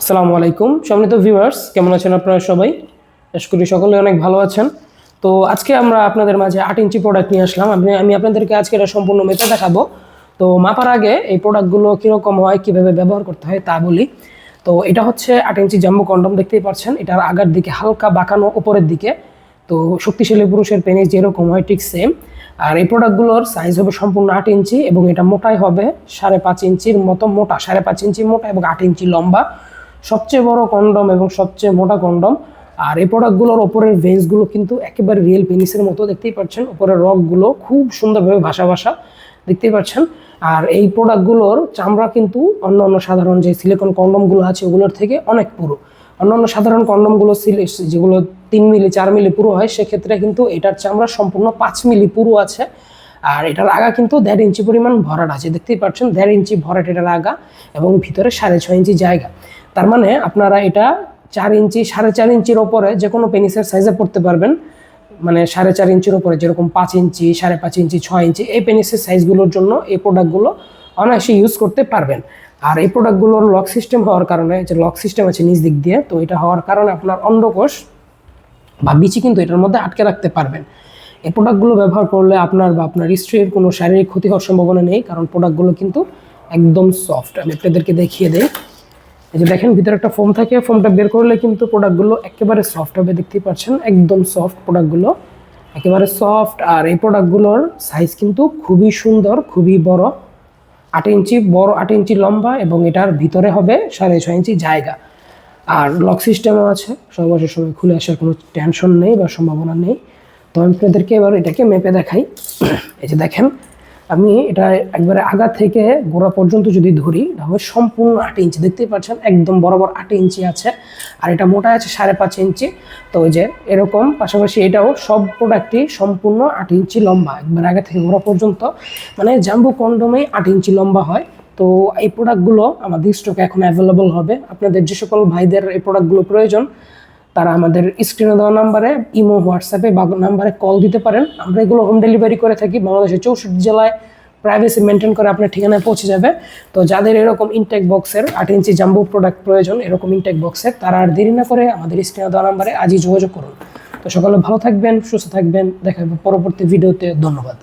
আসসালামু আলাইকুম। সম্মানিত ভিউয়ার্স কেমন আছেন আপনারা সবাই? আশা করি সকলে অনেক ভালো আছেন। তো আজকে আমরা আপনাদের মাঝে আট ইঞ্চি প্রোডাক্ট নিয়ে আসলাম। আমি আমি আপনাদেরকে আজকে এটা সম্পূর্ণ মেপে দেখাবো। তো মাপার আগে এই প্রোডাক্টগুলো কীরকম হয়, কীভাবে ব্যবহার করতে হয় তা বলি। তো এটা হচ্ছে আট ইঞ্চি জাম্বু কন্ডম দেখতেই পাচ্ছেন। এটার আগার দিকে হালকা বাঁকানো ওপরের দিকে। তো শক্তিশালী পুরুষের পেনিস যেরকম হয়, ঠিক সেম আর এই প্রোডাক্টগুলোর সাইজ হবে সম্পূর্ণ আট ইঞ্চি এবং এটা মোটাই হবে সাড়ে পাঁচ ইঞ্চির মতো মোটা, সাড়ে পাঁচ ইঞ্চি মোটা এবং আট ইঞ্চি লম্বা। সবচেয়ে বড় কন্ডম এবং সবচেয়ে মোটা কন্ডম আর এই প্রোডাক্টগুলোর ওপরের ভেন্সগুলো কিন্তু একেবারে রিয়েল পেনিসের মতো, দেখতেই পাচ্ছেন? ওপরের রকগুলো খুব সুন্দরভাবে ভাসা ভাসা, দেখতেই পাচ্ছেন? আর এই প্রোডাক্টগুলোর চামড়া কিন্তু অন্য অন্য সাধারণ যে সিলিকন কন্ডমগুলো আছে, ওগুলোর থেকে অনেক পুরো। অন্যান্য সাধারণ কন্ডমগুলো যেগুলো তিন মিলি, চার মিলি পুরো হয়, সেক্ষেত্রে কিন্তু এটার চামড়া সম্পূর্ণ পাঁচ মিলি পুরো আছে। আর এটার আগা কিন্তু দেড় ইঞ্চি পরিমাণ ভরাট আছে, দেখতেই পাচ্ছেন? দেড় ইঞ্চি ভরাট এটার আগা এবং ভিতরে সাড়ে ছয় ইঞ্চি জায়গা। তার মানে আপনারা এটা চার ইঞ্চি, সাড়ে চার ইঞ্চির ওপরে যে কোনো পেনিসের সাইজে পড়তে পারবেন। মানে সাড়ে চার ইঞ্চির ওপরে যেরকম পাঁচ ইঞ্চি, সাড়ে পাঁচ ইঞ্চি, ছয় ইঞ্চি, এই পেনিসের সাইজগুলোর জন্য এই প্রোডাক্টগুলো অনায়াসে ইউজ করতে পারবেন। আর এই প্রোডাক্টগুলোর লক সিস্টেম হওয়ার কারণে, যে লক সিস্টেম আছে নিজ দিক দিয়ে, তো এটা হওয়ার কারণে আপনার অন্ডকোষ বা বিচি কিন্তু এটার মধ্যে আটকে রাখতে পারবেন। এই প্রোডাক্টগুলো ব্যবহার করলে আপনার বা আপনার স্ত্রীর কোনো শারীরিক ক্ষতি হওয়ার সম্ভাবনা নেই, কারণ প্রোডাক্টগুলো কিন্তু একদম সফট আমি আপনাদেরকে দেখিয়ে দেই। এই যে দেখেন, ভিতরে একটা ফোম থাকে। ফোমটা বের করলে কিন্তু প্রোডাক্টগুলো একেবারে সফট হবে, দেখতেই পাচ্ছেন। একদম সফট প্রোডাক্টগুলো একেবারে সফট আর এই প্রোডাক্টগুলোর সাইজ কিন্তু খুবই সুন্দর, খুবই বড়। আট ইঞ্চি, বড় আট ইঞ্চি লম্বা, এবং এটার ভিতরে হবে সাড়ে ছয় ইঞ্চি জায়গা। আর লক সিস্টেমও আছে। সর্বশেষ সময় খুলে আসার কোনো টেনশন নেই বা সম্ভাবনা নেই। তো আমি আপনাদেরকে এবার এটাকে মেপে দেখাই। এই যে দেখেন আমি এটা একবারে আগা থেকে গোড়া পর্যন্ত যদি ধরি, তাহলে সম্পূর্ণ আট ইঞ্চি। দেখতেই পাচ্ছেন, একদম বরাবর আট ইঞ্চি আছে। আর এটা মোটা আছে সাড়ে পাঁচ ইঞ্চি। তো ওই যে এরকম, পাশাপাশি এটাও সব প্রোডাক্টই সম্পূর্ণ আট ইঞ্চি লম্বা, একবার আগে থেকে গোড়া পর্যন্ত। মানে জাম্বু কন্ডোমেই আট ইঞ্চি লম্বা হয়। তো এই প্রোডাক্টগুলো আমাদের স্টকে এখন অ্যাভেলেবল হবে। আপনাদের যে সকল ভাইদের এই প্রোডাক্টগুলো প্রয়োজন তারা আমাদের স্ক্রিনে দেওয়া নাম্বারে ইমো হোয়াটসঅ্যাপে বা নাম্বারে কল দিতে পারেন। আমরা এগুলো হোম ডেলিভারি করে থাকি। বাংলাদেশের চৌষট্টি জেলায় প্রাইভেসি মেনটেন করে আপনার ঠিকানায় পৌঁছে যাবে। তো যাদের এরকম ইনটেক বক্সের আট ইঞ্চি জাম্বু প্রোডাক্ট প্রয়োজন, এরকম ইনটেক বক্সের তারা আর দেরি না করে আমাদের স্ক্রিনে দেওয়া নাম্বারে আজই যোগাযোগ করুন। তো সকালে ভালো থাকবেন, সুস্থ থাকবেন। দেখা পরবর্তী ভিডিওতে ধন্যবাদ।